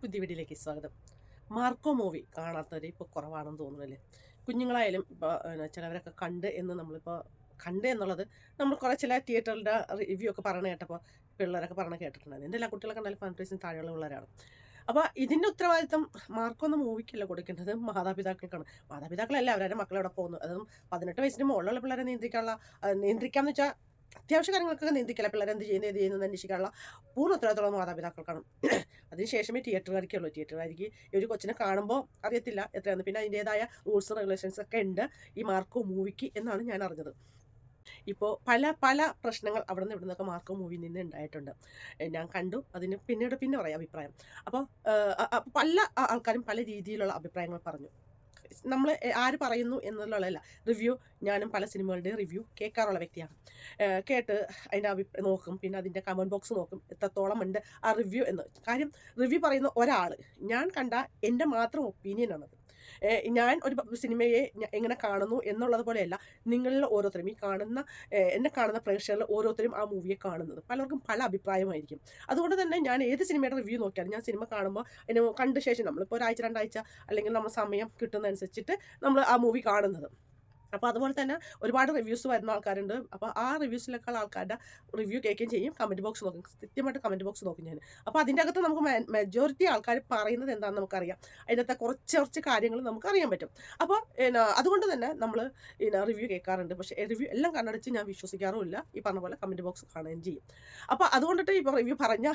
പുതിയ വീഡിയോയിലേക്ക് സ്വാഗതം. മാർക്കോ മൂവി കാണാത്തവർ ഇപ്പോൾ കുറവാണെന്ന് തോന്നുന്നില്ലേ കുഞ്ഞുങ്ങളായാലും ഇപ്പോൾ ചിലവരൊക്കെ കണ്ട് എന്ന് നമ്മളിപ്പോൾ കണ്ട് എന്നുള്ളത് നമ്മൾ കുറേ ചില തിയേറ്ററിന്റെ റിവ്യൂ ഒക്കെ പറഞ്ഞ് കേട്ടപ്പോൾ പിള്ളേരൊക്കെ പറഞ്ഞ് കേട്ടിട്ടുണ്ടായിരുന്നു. എന്റെ എല്ലാ കുട്ടികളൊക്കെ നല്ല വയസ്സിന് താഴെയുള്ള പിള്ളേരാണ്. അപ്പോൾ ഇതിന്റെ ഉത്തരവാദിത്തം മാർക്കോ എന്ന മൂവിക്കല്ല കൊടുക്കേണ്ടത് മാതാപിതാക്കൾക്കാണ്. മാതാപിതാക്കളല്ല അവരുടെ മക്കളെവിടെ പോകുന്നു അതും പതിനെട്ട് വയസ്സിന് മുകളിലുള്ള പിള്ളേരെ നിയന്ത്രിക്കാനുള്ള നിയന്ത്രിക്കാമെന്ന് വെച്ചാൽ അത്യാവശ്യ കാര്യങ്ങൾക്കൊക്കെ നിന്ദിക്കില്ല പിള്ളേർ എന്ത് ചെയ്യുന്നത് ഏത് ചെയ്യുന്നത് അന്വേഷിക്കാനുള്ള പൂർണ ഉത്തരവാദിത്തമുള്ള മാതാപിതാക്കൾക്കാണ്. അതിനുശേഷമേ തിയേറ്ററുകാർക്കുള്ളൂ തിയേറ്ററുകാർക്ക് ഈ ഒരു കൊച്ചിനെ കാണുമ്പോൾ അറിയത്തില്ല എത്രയാണ് പിന്നെ അതിന്റേതായ റൂൾസ് റെഗുലേഷൻസ് ഒക്കെ ഉണ്ട്. ഈ മാർക്കോ മൂവിക്ക് എന്നാണ് ഞാൻ അറിഞ്ഞത്. ഇപ്പോൾ പല പല പ്രശ്നങ്ങൾ അവിടെ നിന്ന് ഇവിടെ നിന്നൊക്കെ മാർക്കോ മൂവിയിൽ നിന്ന് ഉണ്ടായിട്ടുണ്ട്. ഞാൻ കണ്ടു. അതിന് പിന്നീട് പിന്നെ പറയാം അഭിപ്രായം. അപ്പോൾ പല ആൾക്കാരും പല രീതിയിലുള്ള അഭിപ്രായങ്ങൾ പറഞ്ഞു. നമ്മൾ ആര് പറയുന്നു എന്നുള്ളതല്ല. റിവ്യൂ ഞാനും പല സിനിമകളുടെ റിവ്യൂ കേൾക്കാറുള്ള വ്യക്തിയാണ്. കേട്ട് അതിന്റെ അഭി നോക്കും. പിന്നെ അതിന്റെ കമന്റ് ബോക്സ് നോക്കും. എത്രത്തോളം ഉണ്ട് ആ റിവ്യൂ എന്ന്. കാര്യം റിവ്യൂ പറയുന്ന ഒരാൾ ഞാൻ കണ്ട എന്റെ മാത്രം ഒപ്പീനിയനാണത് ഞാൻ ഒരു സിനിമയെ എങ്ങനെ കാണുന്നു എന്നുള്ളത് പോലെയല്ല നിങ്ങളിൽ ഓരോരുത്തരും ഈ കാണുന്ന എന്നെ കാണുന്ന പ്രേക്ഷകരിൽ ഓരോരുത്തരും ആ മൂവിയെ കാണുന്നത്. പലർക്കും പല അഭിപ്രായമായിരിക്കും. അതുകൊണ്ട് തന്നെ ഞാൻ ഏത് സിനിമയുടെ റിവ്യൂ നോക്കിയാലും ഞാൻ സിനിമ കാണുമ്പോൾ അതിന് കണ്ട ശേഷം നമ്മളിപ്പോൾ ഒരാഴ്ച രണ്ടാഴ്ച അല്ലെങ്കിൽ നമ്മൾ സമയം കിട്ടുന്നതനുസരിച്ചിട്ട് നമ്മൾ ആ മൂവി കാണുന്നത്. അപ്പോൾ അതുപോലെ തന്നെ ഒരുപാട് റിവ്യൂസ് വരുന്ന ആൾക്കാരുണ്ട്. അപ്പോൾ ആ റിവ്യൂസിലേക്കാൾ ആൾക്കാരുടെ റിവ്യൂ കേൾക്കുകയും ചെയ്യും. കമന്റ് ബോക്സ് നോക്കും. കൃത്യമായിട്ട് കമന്റ് ബോക്സ് നോക്കും ഞാൻ. അപ്പോൾ അതിന്റെ അകത്ത് നമുക്ക് മെജോറിറ്റി ആൾക്കാർ പറയുന്നത് എന്താണെന്ന് നമുക്കറിയാം. അതിനകത്തെ കുറച്ച് കുറച്ച് കാര്യങ്ങൾ നമുക്ക് അറിയാൻ പറ്റും അപ്പോൾ അതുകൊണ്ട് തന്നെ നമ്മൾ റിവ്യൂ കേൾക്കാറുണ്ട്. പക്ഷേ റിവ്യൂ എല്ലാം കണ്ണടച്ച് ഞാൻ വിശ്വസിക്കാറുമില്ല. ഈ പറഞ്ഞ പോലെ കമന്റ് ബോക്സ് കാണുകയും ചെയ്യും. അപ്പോൾ അതുകൊണ്ടിട്ട് ഇപ്പോൾ റിവ്യൂ പറഞ്ഞ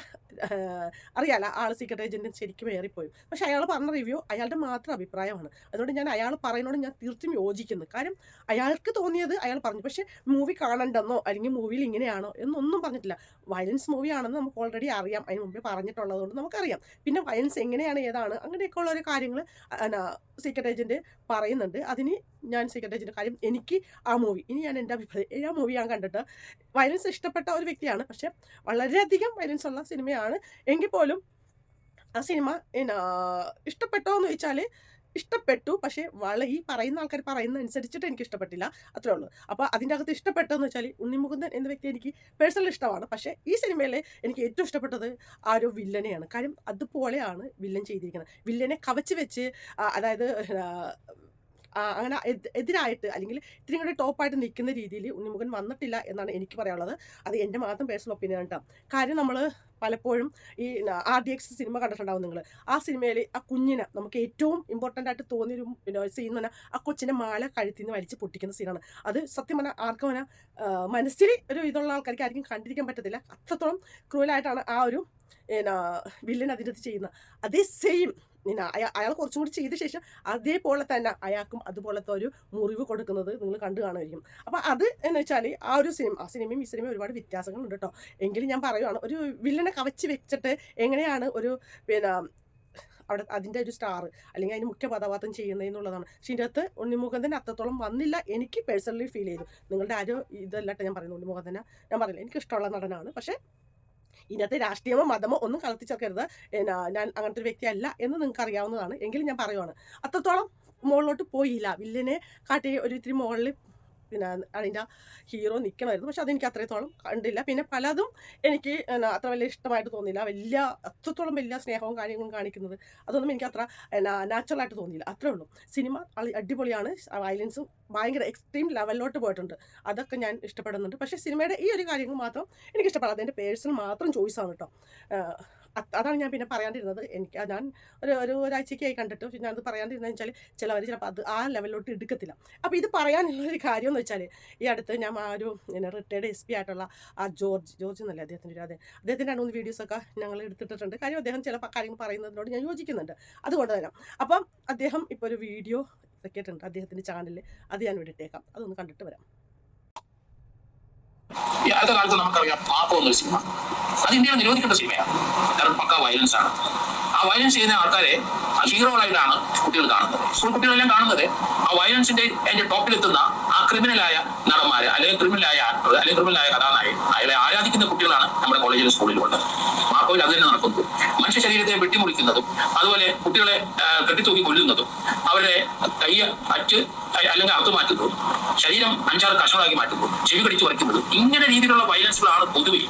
അറിയാല ആൾ സീക്രട്ട് ഏജന്റ് ശരിക്കും ഏറിപ്പോയി. പക്ഷേ അയാൾ പറഞ്ഞ റിവ്യൂ അയാളുടെ മാത്രം അഭിപ്രായമാണ്. അതുകൊണ്ട് ഞാൻ അയാൾ പറയുന്നതോട് ഞാൻ തീർത്തും യോജിക്കുന്നു. കാര്യം അയാൾക്ക് തോന്നിയത് അയാൾ പറഞ്ഞു പക്ഷേ മൂവി കാണണ്ടെന്നോ? അല്ലെങ്കിൽ മൂവിയിൽ ഇങ്ങനെയാണോ? എന്നൊന്നും പറഞ്ഞിട്ടില്ല. വയലൻസ് മൂവിയാണെന്ന് നമുക്ക് ഓൾറെഡി അറിയാം. അതിന് മുമ്പേ പറഞ്ഞിട്ടുള്ളതുകൊണ്ട് നമുക്കറിയാം. പിന്നെ വയലൻസ് എങ്ങനെയാണ് ഏതാണ് അങ്ങനെയൊക്കെ ഉള്ള ഒരു കാര്യങ്ങൾ സീക്രട്ട് ഏജന്റ് പറയുന്നുണ്ട്. അതിന് ഞാൻ സീക്രട്ട് ഏജന്റ് കാര്യം എനിക്ക് ആ മൂവി ഇനി ഞാൻ എന്റെ അഭിപ്രായം ആ മൂവി ഞാൻ കണ്ടിട്ട് വയലൻസ് ഇഷ്ടപ്പെട്ട ഒരു വ്യക്തിയാണ്. പക്ഷേ വളരെയധികം വയലൻസ് ഉള്ള സിനിമയാണ്. എങ്കിൽ പോലും ആ സിനിമ ഇഷ്ടപ്പെട്ടോ എന്ന് ചോദിച്ചാൽ ഇഷ്ടപ്പെട്ടു. പക്ഷേ വള ഈ പറയുന്ന ആൾക്കാർ പറയുന്ന അനുസരിച്ചിട്ട് എനിക്ക് ഇഷ്ടപ്പെട്ടില്ല അത്രേ ഉള്ളൂ. അപ്പോൾ അതിന്റെ അകത്ത് ഇഷ്ടപ്പെട്ടതെന്ന് വെച്ചാൽ ഉണ്ണിമുകുന്ദൻ എന്ന വ്യക്തി എനിക്ക് പേഴ്സണൽ ഇഷ്ടമാണ്. പക്ഷേ ഈ സിനിമയിലെ എനിക്ക് ഏറ്റവും ഇഷ്ടപ്പെട്ടത് ആ ഒരു വില്ലനെയാണ്. കാര്യം അതുപോലെയാണ് വില്ലൻ ചെയ്തിരിക്കുന്നത്. വില്ലനെ കവച്ച് വെച്ച് അതായത് അങ്ങനെ എതിരായിട്ട് അല്ലെങ്കിൽ ഇത്തിരി കൂടി ടോപ്പായിട്ട് നിൽക്കുന്ന രീതിയിൽ ഉണ്ണിമുഖൻ വന്നിട്ടില്ല എന്നാണ് എനിക്ക് പറയാനുള്ളത്. അത് എന്റെ മാത്രം പേഴ്സണൽ ഒപ്പീനിയൻ കേട്ടോ. കാര്യം നമ്മൾ പലപ്പോഴും ഈ ആർ ഡി എക്സ് സിനിമ കണ്ടിട്ടുണ്ടാവും നിങ്ങൾ. ആ സിനിമയിൽ ആ കുഞ്ഞിനെ നമുക്ക് ഏറ്റവും ഇമ്പോർട്ടന്റ് ആയിട്ട് തോന്നിയൊരു സീൻ എന്ന് പറഞ്ഞാൽ ആ കൊച്ചിന്റെ മാല കഴുത്തിൽ നിന്ന് വലിച്ച് പൊട്ടിക്കുന്ന സീനാണ് അത് സത്യം പറഞ്ഞാൽ ആർക്കും അങ്ങനെ മനസ്സിൽ ഒരു ഇതുള്ള ആൾക്കാർക്ക് ആർക്കും കണ്ടിരിക്കാൻ പറ്റത്തില്ല. അത്രത്തോളം ക്രൂലായിട്ടാണ് ആ ഒരു പിന്നെ വില്ലൻ അതിനകത്ത് ചെയ്യുന്നത്. അതേ സെയിം പിന്നെ അയാൾ കുറച്ചും കൂടി ചെയ്ത ശേഷം അതേപോലെ തന്നെ അയാൾക്കും അതുപോലത്തെ ഒരു മുറിവ് കൊടുക്കുന്നത് നിങ്ങൾ കണ്ടു കാണുമായിരിക്കും. അപ്പോൾ അത് എന്ന് വെച്ചാൽ ആ ഒരു സിനിമ ആ സിനിമയും ഈ സിനിമയും ഒരുപാട് വ്യത്യാസങ്ങളുണ്ട് കേട്ടോ. എങ്കിലും ഞാൻ പറയുവാണ് ഒരു വില്ലനെ കവച്ച് വെച്ചിട്ട് എങ്ങനെയാണ് ഒരു പിന്നെ അവിടെ അതിന്റെ ഒരു സ്റ്റാർ അല്ലെങ്കിൽ അതിന് മുഖ്യ കഥാപാത്രം ചെയ്യുന്നതെന്നുള്ളതാണ് പക്ഷേ ഇതിന്റെ അകത്ത് ഉണ്ണിമുഖന്തൻ അത്രത്തോളം വന്നില്ല എനിക്ക് പേഴ്സണലി ഫീൽ ചെയ്തു. നിങ്ങളുടെ ആരോ ഇതല്ലട്ടെ ഞാൻ പറയുന്നു ഉണ്ണിമുഖത്തിന് ഞാൻ പറയില്ല. എനിക്ക് ഇഷ്ടമുള്ള നടനാണ്. പക്ഷേ ഇതിനകത്ത് രാഷ്ട്രീയമോ മതമോ ഒന്നും കളത്തിച്ചേർക്കരുത് ഞാൻ അങ്ങനത്തെ ഒരു വ്യക്തിയല്ല എന്ന് നിങ്ങൾക്ക് അറിയാവുന്നതാണ്. എങ്കിലും ഞാൻ പറയുവാണ്. അത്രത്തോളം മുകളിലോട്ട് പോയില്ല. വില്ലനെ കാട്ടി ഒരു ഇത്തിരി മുകളിൽ പിന്നെ അതിന്റെ ഹീറോ നിൽക്കണമായിരുന്നു പക്ഷെ അതെനിക്ക് അത്രത്തോളം കണ്ടില്ല. പിന്നെ പലതും എനിക്ക് അത്ര വലിയ ഇഷ്ടമായിട്ട് തോന്നിയില്ല. വലിയ അത്രത്തോളം വലിയ സ്നേഹവും കാര്യങ്ങളും കാണിക്കുന്നത് അതൊന്നും എനിക്ക് അത്ര നാച്ചുറലായിട്ട് തോന്നിയില്ല. അത്രേ ഉള്ളൂ. സിനിമ അടിപൊളിയാണ്. വയലൻസും ഭയങ്കര എക്സ്ട്രീം ലെവലിലോട്ട് പോയിട്ടുണ്ട്. അതൊക്കെ ഞാൻ ഇഷ്ടപ്പെടുന്നുണ്ട്. പക്ഷേ സിനിമയുടെ ഈ ഒരു കാര്യങ്ങൾ മാത്രം എനിക്ക് ഇഷ്ടപ്പെടാതെ എന്റെ പേഴ്സൺ മാത്രം ചോയ്സാണ് കേട്ടോ അതാണ് ഞാൻ പിന്നെ പറയാണ്ടിരുന്നത്. എനിക്ക് ഞാൻ ഒരു ഒരു ഒരാഴ്ചയ്ക്കായി കണ്ടിട്ട് പക്ഷെ ഞാനത് പറയാണ്ടിരുന്നത് വെച്ചാൽ ചിലവർ ചിലപ്പോൾ അത് ആ ലെവലിലോട്ട് എടുക്കത്തില്ല. അപ്പോൾ ഇത് പറയാനുള്ള ഒരു കാര്യം എന്ന് വെച്ചാൽ ഈ അടുത്ത് ഞാൻ ആ ഒരു പിന്നെ റിട്ടയർഡ് എസ് പി ആയിട്ടുള്ള ആ ജോർജ് ജോർജ് എന്നല്ലേ അദ്ദേഹത്തിന്റെ ഒരു അതെ അദ്ദേഹത്തിന്റെ മൂന്ന് വീഡിയോസൊക്കെ ഞങ്ങൾ എടുത്തിട്ടുണ്ട് കാര്യം അദ്ദേഹം ചില കാര്യങ്ങൾ പറയുന്നതിനോട് ഞാൻ യോജിക്കുന്നുണ്ട്. അതുകൊണ്ട് തന്നെ. അപ്പം അദ്ദേഹം ഇപ്പോൾ ഒരു വീഡിയോ ഇറക്കിയിട്ടുണ്ട് അദ്ദേഹത്തിന്റെ ചാനലിൽ അത് ഞാൻ ഇവിടെ ഇട്ടേക്കാം അതൊന്ന് കണ്ടിട്ട് വരാം. ഈ അടുത്ത കാലത്ത് നമുക്കറിയാം പാപ്പ എന്നൊരു സിനിമ. അത് ഇന്ത്യയിൽ നിരോധിക്കേണ്ട സിനിമയാണ്. കാരണം പക്ക വയലൻസ് ആണ്. ആ വയലൻസ് ചെയ്യുന്ന ആൾക്കാരെ ഹീറോകളായിട്ടാണ് കുട്ടികൾ കാണുന്നത്. സ്കൂൾ കുട്ടികളെല്ലാം കാണുന്നത് ആ വയലൻസിന്റെ അതിന്റെ ടോപ്പിലെത്തുന്ന ആ ക്രിമിനലായ നടന്മാര് അല്ലെങ്കിൽ ക്രിമിനലായ ആക്ടർ അല്ലെങ്കിൽ ക്രിമിനലായ കഥാനായി അയാളെ ആരാധിക്കുന്ന കുട്ടികളാണ് നമ്മുടെ കോളേജിലും സ്കൂളിലും ഉള്ളത്. മാർക്കോയിൽ അത് തന്നെ നടക്കുന്നു. മനുഷ്യ ശരീരത്തെ വെട്ടിമുറിക്കുന്നതും അതുപോലെ കുട്ടികളെ കെട്ടിത്തൂക്കി കൊല്ലുന്നതും അവരുടെ കൈ അറ്റ് അല്ലെങ്കിൽ അറുത്ത് മാറ്റുന്നതും ശരീരം അഞ്ചാറ് കഷ്ണമാക്കി മാറ്റുന്നതും ചെവി കടിച്ചു വയ്ക്കുന്നതും ഇങ്ങനെ രീതിയിലുള്ള വയലൻസുകളാണ് പൊതുവെ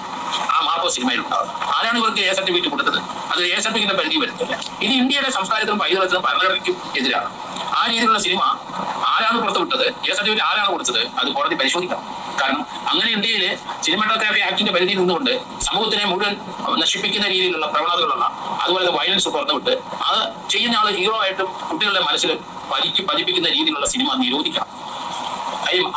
ആ മാർക്കോ സിനിമയിൽ ഉണ്ടാകുന്നത് ആരാണ് ഇവർക്ക് എ സർട്ടിഫിക്കറ്റ് കൊടുത്തത്? അത് എ സർട്ടിഫിക്കറ്റിന്റെ പരിധി വരുന്നില്ല. ഇത് ഇന്ത്യയുടെ സംസ്കാരത്തിനും പൈതൃകത്തിനും ഭരണഘടനയ്ക്കും എതിരാണ്. ആ രീതിയിലുള്ള സിനിമ ആരാണ് പുറത്തുവിട്ടത്? എ സർട്ടിഫിക്കറ്റ് ആരാണ് കൊടുത്തത്? അത് കോടതി പരിശോധിക്കണം. കാരണം അങ്ങനെ ഇന്ത്യയിലെ സിനിമാറ്റോഗ്രാഫി ആക്ടിന്റെ പരിധിയിൽ നിന്നുകൊണ്ട് സമൂഹത്തിനെ മുഴുവൻ നശിപ്പിക്കുന്ന രീതിയിലുള്ള പ്രവണതകളുള്ള അതുപോലെ വയലൻസ് പുറത്തുവിട്ട് അത് ചെയ്യുന്ന ആൾ ഹീറോ ആയിട്ടും കുട്ടികളുടെ മനസ്സിൽ പതിക്ക് പതിപ്പിക്കുന്ന രീതിയിലുള്ള സിനിമ നിരോധിക്കണം.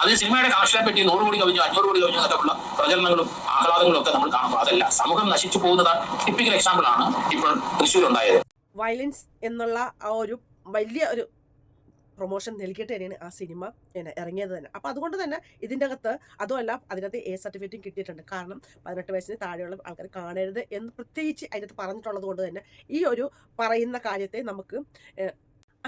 അത് സിനിമയുടെ കാശിനെ പറ്റി നൂറ് കോടി കവിഞ്ഞു അഞ്ഞൂറ് കോടി കവിഞ്ഞു എന്നൊക്കെയുള്ള പ്രചരണങ്ങളും ആഹ്ലാദങ്ങളും ഒക്കെ നമ്മൾ കാണുമ്പോൾ അതല്ല. സമൂഹം നശിച്ചു പോകുന്നത് ടിപ്പിക്കൽ എക്സാമ്പിൾ ആണ് ഇപ്പോൾ തൃശ്ശൂർ ഉണ്ടായത് വയലൻസ് എന്നുള്ള ആ ഒരു വലിയ ഒരു പ്രൊമോഷൻ നൽകിയിട്ട് തന്നെയാണ് ആ സിനിമ പിന്നെ ഇറങ്ങിയത് തന്നെ. അപ്പോൾ അതുകൊണ്ട് തന്നെ ഇതിന്റെ അകത്ത് അതുമല്ല അതിനകത്ത് എ സർട്ടിഫിക്കറ്റും കിട്ടിയിട്ടുണ്ട്. കാരണം പതിനെട്ട് വയസ്സിന് താഴെയുള്ള ആൾക്കാർ കാണരുത് എന്ന് പ്രത്യേകിച്ച് അതിനകത്ത് പറഞ്ഞിട്ടുള്ളത് കൊണ്ട് തന്നെ ഈ ഒരു പറയുന്ന കാര്യത്തെ നമുക്ക്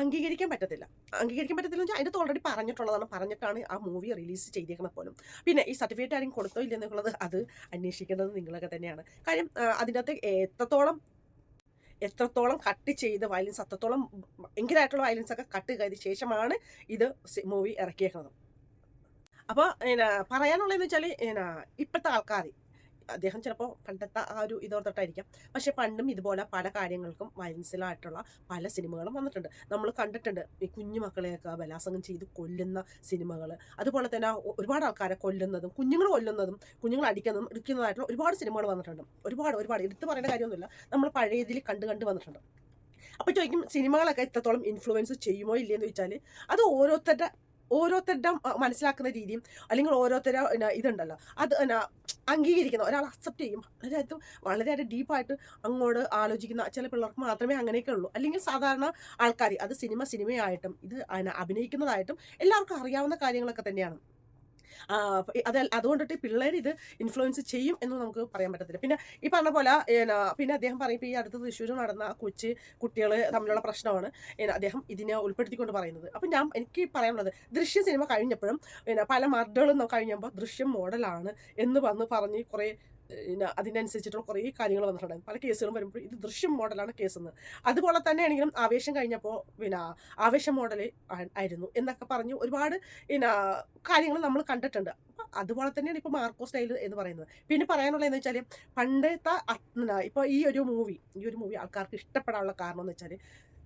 അംഗീകരിക്കാൻ പറ്റത്തില്ല. അംഗീകരിക്കാൻ പറ്റത്തില്ല വെച്ചാൽ ഓൾറെഡി പറഞ്ഞിട്ടുള്ളതാണ്. പറഞ്ഞിട്ടാണ് ആ മൂവി റിലീസ് ചെയ്തിരിക്കുന്നത് പോലും. പിന്നെ ഈ സർട്ടിഫിക്കറ്റ് ആരെങ്കിലും കൊടുത്തോ ഇല്ലെന്നുള്ളത് അത് അന്വേഷിക്കേണ്ടത് നിങ്ങളൊക്കെ തന്നെയാണ്. കാര്യം അതിന്റെ അതിനകത്ത് എത്രത്തോളം എത്രത്തോളം കട്ട് ചെയ്ത് വയലൻസ് അത്രത്തോളം ഭയങ്കരമായിട്ടുള്ള വയലൻസ് ഒക്കെ കട്ട് ചെയ്ത ശേഷമാണ് ഇത് മൂവി ഇറക്കിയേക്കുന്നത്. അപ്പോൾ പിന്നെ പറയാനുള്ളതെന്ന് വെച്ചാൽ ഇപ്പോഴത്തെ ആൾക്കാർ അദ്ദേഹം ചിലപ്പോൾ പണ്ടത്തെ ആ ഒരു ഇതോർത്തിട്ടായിരിക്കാം പക്ഷെ പണ്ടും ഇതുപോലെ പല കാര്യങ്ങൾക്കും വയലൻസിലായിട്ടുള്ള പല സിനിമകളും വന്നിട്ടുണ്ട്. നമ്മൾ കണ്ടിട്ടുണ്ട് ഈ കുഞ്ഞു മക്കളെയൊക്കെ ബലാസംഗം ചെയ്ത് കൊല്ലുന്ന സിനിമകൾ അതുപോലെ തന്നെ ഒരുപാട് ആൾക്കാരെ കൊല്ലുന്നതും കുഞ്ഞുങ്ങൾ കൊല്ലുന്നതും കുഞ്ഞുങ്ങൾ അടിക്കുന്നതും ഇടിക്കുന്നതായിട്ടുള്ള ഒരുപാട് സിനിമകൾ വന്നിട്ടുണ്ട്. ഒരുപാട് ഒരുപാട്. എടുത്തു പറയേണ്ട കാര്യമൊന്നുമില്ല. നമ്മൾ പഴയ ഇതിൽ കണ്ട് കണ്ട് വന്നിട്ടുണ്ട്. അപ്പോൾ ചോദിക്കും സിനിമകളൊക്കെ എത്രത്തോളം ഇൻഫ്ലുവൻസ് ചെയ്യുമോ ഇല്ലയെന്ന് ചോദിച്ചാൽ അത് ഓരോരുത്തരുടെ ഓരോരുത്തരുടെ മനസ്സിലാക്കുന്ന രീതിയും അല്ലെങ്കിൽ ഓരോരുത്തരുടെ പിന്നെ ഇതുണ്ടല്ലോ. അത് അംഗീകരിക്കുന്ന ഒരാൾ അക്സെപ്റ്റ് ചെയ്യും. വളരെ വളരെയേറെ വളരെ ഡീപ്പായിട്ട് അങ്ങോട്ട് ആലോചിക്കുന്ന ചില പിള്ളേർക്ക് മാത്രമേ അങ്ങനെയൊക്കെ ഉള്ളൂ. അല്ലെങ്കിൽ സാധാരണ ആൾക്കാർ അത് സിനിമ സിനിമയായിട്ടും ഇത് അഭിനയിക്കുന്നതായിട്ടും എല്ലാവർക്കും അറിയാവുന്ന കാര്യങ്ങളൊക്കെ തന്നെയാണ്. അത് അതുകൊണ്ടിട്ട് പിള്ളേർ ഇത് ഇൻഫ്ലുവൻസ് ചെയ്യും എന്ന് നമുക്ക് പറയാൻ പറ്റത്തില്ല. പിന്നെ ഈ പറഞ്ഞ പോലെ പിന്നെ അദ്ദേഹം പറയും ഈ അടുത്ത തൃശ്ശൂർ നടന്ന കൊച്ച് കുട്ടികൾ തമ്മിലുള്ള പ്രശ്നമാണ്. അദ്ദേഹം ഇതിനെ ഉൾപ്പെടുത്തിക്കൊണ്ട് പറയുന്നത്. അപ്പം ഞാൻ എനിക്ക് പറയാനുള്ളത് ദൃശ്യ സിനിമ കഴിഞ്ഞപ്പോഴും പല മർഡറുകളും കഴിഞ്ഞപ്പോൾ ദൃശ്യം മോഡലാണ് എന്ന് വന്ന് പറഞ്ഞ് കുറേ പിന്നെ അതിനനുസരിച്ചിട്ടുള്ള കുറേ കാര്യങ്ങൾ വന്നിട്ടുണ്ടായിരുന്നു. പല കേസുകളും വരുമ്പോൾ ഇത് ദൃശ്യം മോഡലാണ് കേസ് എന്ന് അതുപോലെ തന്നെയാണെങ്കിലും ആവേശം കഴിഞ്ഞപ്പോൾ പിന്നെ ആവേശം മോഡൽ ആയിരുന്നു എന്നൊക്കെ പറഞ്ഞ് ഒരുപാട് പിന്നെ കാര്യങ്ങൾ നമ്മൾ കണ്ടിട്ടുണ്ട്. അതുപോലെ തന്നെയാണ് ഇപ്പോൾ മാർക്കോ സ്റ്റൈൽ എന്ന് പറയുന്നത്. പിന്നെ പറയാനുള്ളത് എന്ന് വെച്ചാൽ പണ്ടത്തെ ഇപ്പോൾ ഈ ഒരു മൂവി ഈ ഒരു മൂവി ആൾക്കാർക്ക് ഇഷ്ടപ്പെടാനുള്ള കാരണം എന്ന് വെച്ചാൽ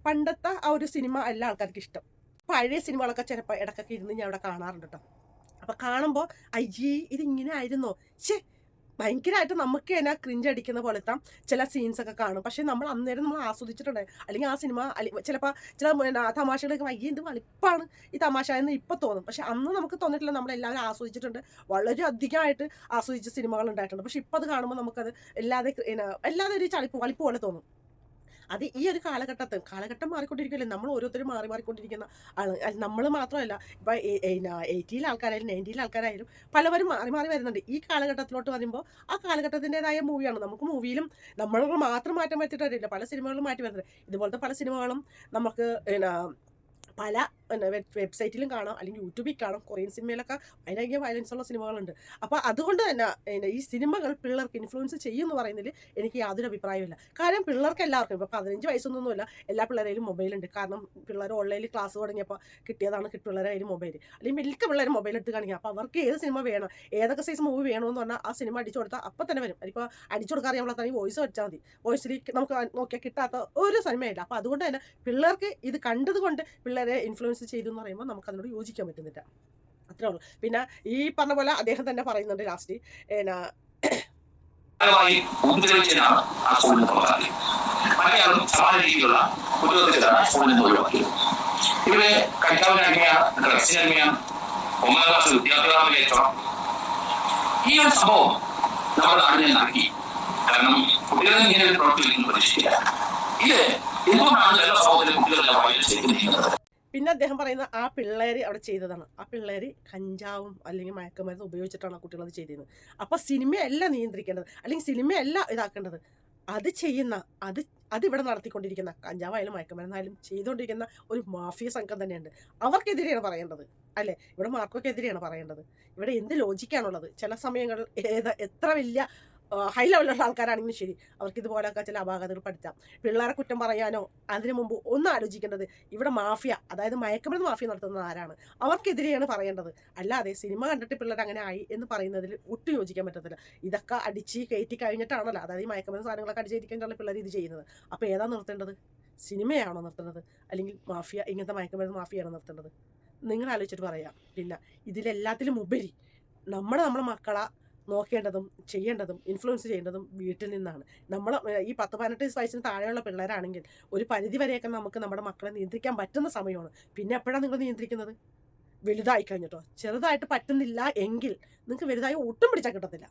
പണ്ടത്തെ ആ ഒരു സിനിമ എല്ലാ ആൾക്കാർക്ക് ഇഷ്ടം. പഴയ സിനിമകളൊക്കെ ചിലപ്പോൾ ഇടക്കൊക്കെ ഇരുന്ന് ഞാൻ അവിടെ കാണാറുണ്ട് കേട്ടോ. അപ്പോൾ കാണുമ്പോൾ അയ്യേ ഇതിങ്ങനെ ആയിരുന്നോ? ഛേ ഭയങ്കരമായിട്ട് നമുക്ക് തന്നെ ക്രിഞ്ച് അടിക്കുന്ന പോലത്തെ ചില സീൻസ് ഒക്കെ കാണും. പക്ഷെ നമ്മൾ അന്നേരം നമ്മൾ ആസ്വദിച്ചിട്ടുണ്ട്. അല്ലെങ്കിൽ ആ സിനിമ ചിലപ്പോൾ ചില തമാശകളൊക്കെ വൈകി എന്ത് വളിപ്പാണ് ഈ തമാശ എന്ന് ഇപ്പം തോന്നും. പക്ഷെ അന്ന് നമുക്ക് തോന്നിയിട്ടില്ല. നമ്മളെല്ലാവരും ആസ്വദിച്ചിട്ടുണ്ട്. വളരെ അധികമായിട്ട് ആസ്വദിച്ച സിനിമകൾ ഉണ്ടായിട്ടുണ്ട്. പക്ഷെ ഇപ്പം അത് കാണുമ്പോൾ നമുക്കത് എല്ലാതെ എല്ലാതെ ഒരു ചളിപ്പ് വളിപ്പ് പോലെ തോന്നും. അത് ഈ ഒരു കാലഘട്ടത്തിൽ കാലഘട്ടം മാറിക്കൊണ്ടിരിക്കുകയല്ലേ നമ്മൾ ഓരോരുത്തരും മാറി മാറിക്കൊണ്ടിരിക്കുന്ന നമ്മൾ മാത്രമല്ല ഇപ്പം എയ്റ്റിയിലെ ആൾക്കാരായാലും നയന്റിയിലെ ആൾക്കാരായാലും പലവരും മാറി മാറി വരുന്നുണ്ട്. ഈ കാലഘട്ടത്തിലോട്ട് വരുമ്പോൾ ആ കാലഘട്ടത്തിന്റെതായ മൂവിയാണ്. നമുക്ക് മൂവിയിലും നമ്മൾ മാത്രം മാറ്റം വരുത്തിയിട്ട് കാര്യമില്ല. പല സിനിമകളും മാറ്റി വരുന്നത് ഇതുപോലത്തെ പല സിനിമകളും നമുക്ക് പല വെബ്സൈറ്റിലും കാണാം അല്ലെങ്കിൽ യൂട്യൂബിൽ കാണാം കൊറിയൻ സിനിമയിലൊക്കെ ഭയങ്കര വയലൻസ് ഉള്ള സിനിമകളുണ്ട് അപ്പോൾ അതുകൊണ്ട് തന്നെ ഈ സിനിമകൾ പിള്ളേർക്ക് ഇൻഫ്ലുവൻസ് ചെയ്യും എന്ന് പറയുന്നതിൽ എനിക്ക് യാതൊരു അഭിപ്രായമില്ല കാരണം പിള്ളേർക്ക് എല്ലാവർക്കും ഇപ്പോൾ പതിനഞ്ച് വയസ്സൊന്നുമില്ല എല്ലാ പിള്ളേരെയും മൊബൈലുണ്ട് കാരണം പിള്ളേർ ഓൺലൈനിൽ ക്ലാസ് തുടങ്ങിയപ്പോൾ കിട്ടിയതാണ് പിള്ളേരെ മൊബൈൽ അല്ലെങ്കിൽ മിക്ക പിള്ളേർ മൊബൈൽ എടുത്ത് കാണിക്കുക അപ്പോൾ അവർക്ക് ഏത് സിനിമ വേണം ഏതൊക്കെ സൈസ് മൂവി വേണമെന്ന് പറഞ്ഞാൽ ആ സിനിമ അടിച്ചു കൊടുത്താൽ അപ്പം തന്നെ വരും. അതിപ്പോൾ അടിച്ചു കൊടുക്കാൻ അറിയാൻ വോയിസ് വെച്ചാൽ മതി. വോയിസിൽ നമുക്ക് നോക്കിയാൽ കിട്ടാത്ത ഒരു സിനിമയില്ല അപ്പോൾ അതുകൊണ്ട് തന്നെ പിള്ളേർക്ക് ഇത് കണ്ടതുകൊണ്ട് പിള്ളേരെ ഇൻഫ്ലുവൻസ് ചെയ്തു എന്ന് പറയുമ്പോൾ നമുക്ക് അതിനോട് യോജിക്കാൻ പറ്റുന്നില്ല. അത്രേ ഉള്ളൂ. പിന്നെ ഈ പറഞ്ഞ പോലെ അദ്ദേഹം തന്നെ പറയുന്നുണ്ട് ലാസ്റ്റ്. എന്നാ ആ കാരണം കുട്ടികളിൽ ഇങ്ങനെ ഇത് എന്തുകൊണ്ടാണ് ചില സമൂഹത്തിലെ കുട്ടികളെല്ലാം നീങ്ങുന്നത്? പിന്നെ അദ്ദേഹം പറയുന്ന ആ പിള്ളേർ അവിടെ ചെയ്തതാണ്. ആ പിള്ളേർ കഞ്ചാവും അല്ലെങ്കിൽ മയക്കുമരുന്ന് ഉപയോഗിച്ചിട്ടാണ് ആ കുട്ടികൾ അത് ചെയ്തിരുന്നത് അപ്പോൾ സിനിമയല്ല നിയന്ത്രിക്കേണ്ടത്. അല്ലെങ്കിൽ സിനിമയല്ല ഇതാക്കേണ്ടത്. അത് ചെയ്യുന്ന അത് അതിവിടെ നടത്തിക്കൊണ്ടിരിക്കുന്ന കഞ്ചാവായാലും മയക്കുമരുന്നായാലും ചെയ്തുകൊണ്ടിരിക്കുന്ന ഒരു മാഫിയ സംഘം തന്നെയുണ്ട്. അവർക്കെതിരെയാണ് പറയേണ്ടത്. അല്ലേ? ഇവിടെ മാർക്കോക്കെതിരെയാണ് പറയേണ്ടത്. ഇവിടെ എന്ത് ലോജിക്കാണുള്ളത്? ചില സമയങ്ങളിൽ ഏത് എത്ര വലിയ ഹൈ ലെവലിലുള്ള ആൾക്കാരാണെങ്കിലും ശരി. അവർക്ക് ഇതുപോലെയൊക്കെ ചില അപാകതകൾ പഠിച്ചാം പിള്ളേരെ കുറ്റം പറയാനോ അതിനു മുമ്പ് ഒന്ന് ആലോചിക്കേണ്ടത് ഇവിടെ മാഫിയ അതായത് മയക്കുമരുന്ന് മാഫിയ നടത്തുന്നത് ആരാണ്? അവർക്കെതിരെയാണ് പറയേണ്ടത്. അല്ലാതെ സിനിമ കണ്ടിട്ട് പിള്ളേർ അങ്ങനെ ആയി എന്ന് പറയുന്നതിൽ ഒട്ടും യോജിക്കാൻ പറ്റത്തില്ല. ഇതൊക്കെ അടിച്ച് കയറ്റി കഴിഞ്ഞിട്ടാണല്ലോ. അതായത് ഈ മയക്കുമരുന്ന് സാധനങ്ങളൊക്കെ അടിച്ച് കയറ്റി കഴിഞ്ഞിട്ടാണ് പിള്ളേർ ഇത് ചെയ്യുന്നത്. അപ്പോൾ ഏതാ നിർത്തേണ്ടത്? സിനിമയാണോ നിർത്തേണ്ടത്? അല്ലെങ്കിൽ മാഫിയ ഇങ്ങനത്തെ മയക്കുമരുന്ന് മാഫിയാണോ നിർത്തേണ്ടത്? നിങ്ങൾ ആലോചിച്ചിട്ട് പറയാം. പിന്നെ ഇതിലെല്ലാത്തിലും ഉപരി. നമ്മുടെ നമ്മുടെ മക്കളെ നോക്കേണ്ടതും ചെയ്യേണ്ടതും ഇൻഫ്ലുവൻസ് ചെയ്യേണ്ടതും വീട്ടിൽ നിന്നാണ്. നമ്മൾ ഈ പത്ത് പതിനെട്ട് വയസ്സിന് താഴെയുള്ള പിള്ളേരാണെങ്കിൽ ഒരു പരിധി വരെയൊക്കെ നമുക്ക് നമ്മുടെ മക്കളെ നിയന്ത്രിക്കാൻ പറ്റുന്ന സമയമാണ്. പിന്നെ എപ്പോഴാണ് നിങ്ങൾ നിയന്ത്രിക്കുന്നത്? വലുതായി കഴിഞ്ഞിട്ടോ? ചെറുതായിട്ട് പറ്റുന്നില്ല എങ്കിൽ നിങ്ങൾക്ക് വലുതായി ഒട്ടും പിടിച്ചാൽ കിട്ടത്തില്ല.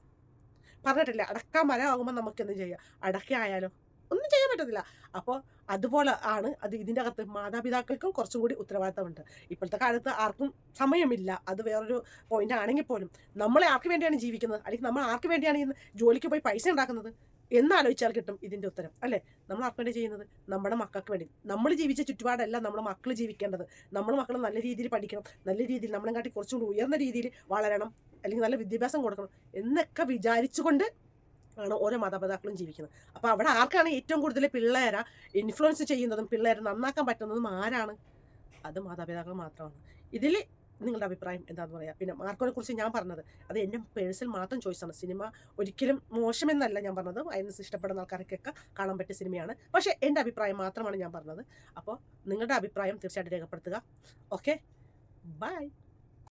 പറഞ്ഞിട്ടില്ല അടക്കാൻ മരമാകുമ്പോൾ നമുക്ക് നമുക്കെന്ത് ചെയ്യാം? അടക്ക ആയാലോ? ഒന്നും ചെയ്യാൻ പറ്റത്തില്ല. അപ്പോൾ അതുപോലെ ആണ് അത് ഇതിന്റെ അകത്ത് മാതാപിതാക്കൾക്കും കുറച്ചും കൂടി ഉത്തരവാദിത്തമുണ്ട്. ഇപ്പോഴത്തെ കാലത്ത് ആർക്കും സമയമില്ല. അത് വേറൊരു പോയിന്റ് ആണെങ്കിൽ പോലും. നമ്മളെ ആർക്ക് വേണ്ടിയാണ് ജീവിക്കുന്നത്? അല്ലെങ്കിൽ നമ്മൾ ആർക്ക് വേണ്ടിയാണ് ഇന്ന് ജോലിക്ക് പോയി പൈസ ഉണ്ടാക്കുന്നത്? എന്നാലോചിച്ചാൽ കിട്ടും ഇതിന്റെ ഉത്തരം. അല്ലേ? നമ്മൾ ആർക്ക് വേണ്ടി ചെയ്യുന്നത്? നമ്മുടെ മക്കൾക്ക് വേണ്ടി. നമ്മൾ ജീവിച്ച ചുറ്റുപാടല്ല നമ്മുടെ മക്കൾ ജീവിക്കേണ്ടത്. നമ്മൾ മക്കൾ നല്ല രീതിയിൽ പഠിക്കണം. നല്ല രീതിയിൽ നമ്മളെ കാട്ടി കുറച്ചും കൂടി ഉയർന്ന രീതിയിൽ വളരണം. അല്ലെങ്കിൽ നല്ല വിദ്യാഭ്യാസം കൊടുക്കണം. എന്നൊക്കെ വിചാരിച്ചുകൊണ്ട് ആണ് ഓരോ മാതാപിതാക്കളും ജീവിക്കുന്നത്. അപ്പോൾ അവിടെ ആർക്കാണ് ഏറ്റവും കൂടുതൽ പിള്ളേരെ ഇൻഫ്ലുവൻസ് ചെയ്യുന്നതും പിള്ളേരെ നന്നാക്കാൻ പറ്റുന്നതും ആരാണ്? അത് മാതാപിതാക്കൾ മാത്രമാണ്. ഇതിൽ നിങ്ങളുടെ അഭിപ്രായം എന്താണെന്ന് പറയാം. പിന്നെ മാർക്കോനെ കുറിച്ച് ഞാൻ പറഞ്ഞത് അത് എന്റെ പേഴ്സിൽ മാത്രം ചോയ്സാണ് സിനിമ ഒരിക്കലും മോശമെന്നല്ല ഞാൻ പറഞ്ഞത്. വയലൻസ് ഇഷ്ടപ്പെടുന്ന ആൾക്കാർക്കൊക്കെ കാണാൻ പറ്റിയ സിനിമയാണ്. പക്ഷേ എന്റെ അഭിപ്രായം മാത്രമാണ് ഞാൻ പറഞ്ഞത്. അപ്പോൾ നിങ്ങളുടെ അഭിപ്രായം തീർച്ചയായിട്ടും രേഖപ്പെടുത്തുക. ഓക്കെ? ബൈ.